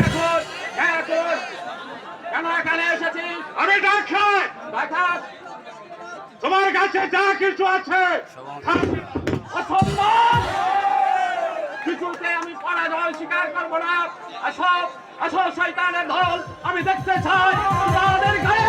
এখন এখন, কেন এখানে এসেছি? আমি ডাক্তার ডাক্তার তোমার কাছে যা কিছু আছে অসম্মান কিছুতে আমি পরাজয় স্বীকার করব না। আসো আসো শয়তানের ধল আমি দেখতে চাই। তাদের গায়ে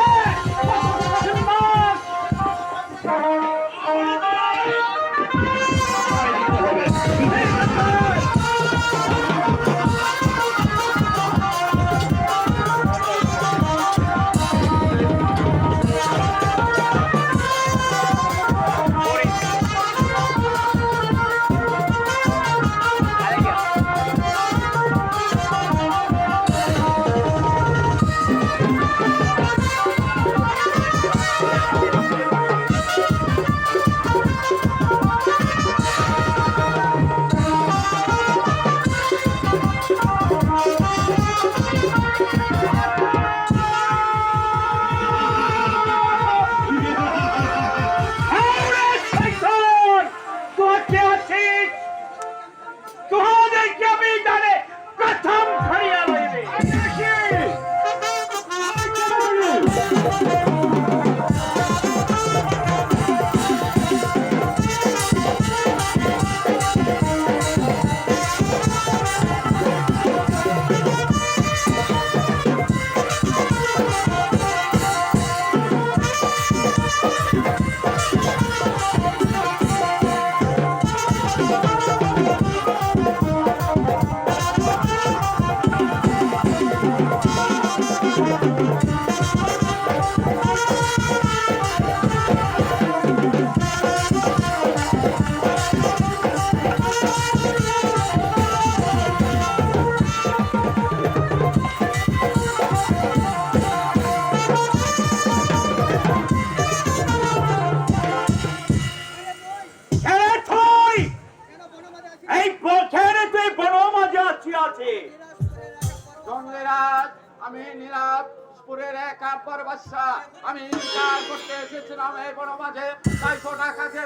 আমি নীলাজপুরের এক আব্বার বাচ্চা আমি ইনকার করতে এসেছিলাম এই বড় মাঝে। তাই গোটা কাছে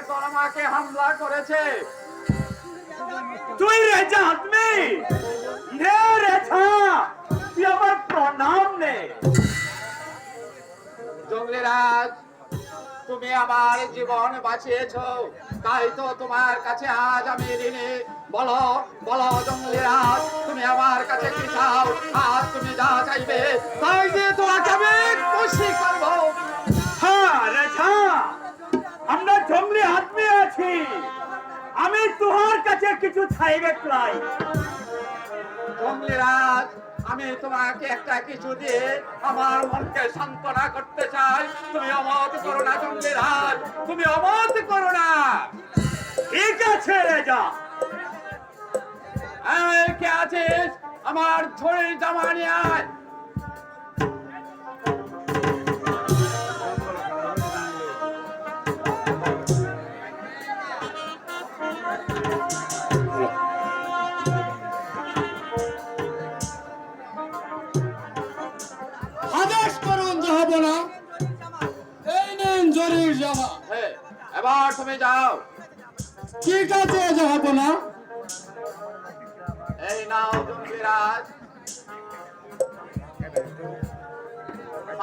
হামলা করেছে। তুই রেজা আদমি নে ছা! তুই আমার প্রণাম নে। জঙ্গলেরাজ তুমি আমার জীবন বাঁচিয়েছো তাই তো তোমার কাছে আজ আমি ঋণী। বলো বলো জঙ্গলিরাজ তুমি আমার কাছে কি চাও? আজ তুমি যা চাইবে তাই দিয়ে তোমাকে আমি খুশি করব। হ্যাঁ রেখা আমরা জঙ্গলি আদমি আছি। আমি তোমার কাছে কিছু চাইবে চাই জঙ্গলিরাজ আমি তোমাকে একটা কিছু দিয়ে আমার মনকে সান্ত্বনা করতে চাই। কে আছিস? আমার ঝড়ের জামা নিয়ে আয়। আদেশ করুন জাহাবনা এই নেন জরির জামা। এবার তুমি যাও। ঠিক আছে জাহাবনা এই নাও জঙ্গলিরাজ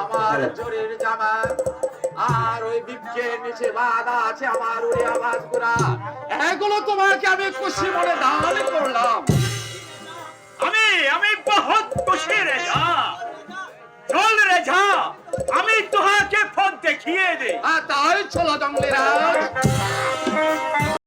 আমার জরির জামা আর ওই বৃক্ষের নিচে বাঁধা আছে আমার উড়ে আওয়াজ করা এগুলো তোমাকে আমি খুশি মনে দান করলাম। আমি আমি বহুত খুশি রে যা চল রে যা আমি তোহাকে পথ দেখিয়ে দে তাই চলো জঙ্গলিরাজ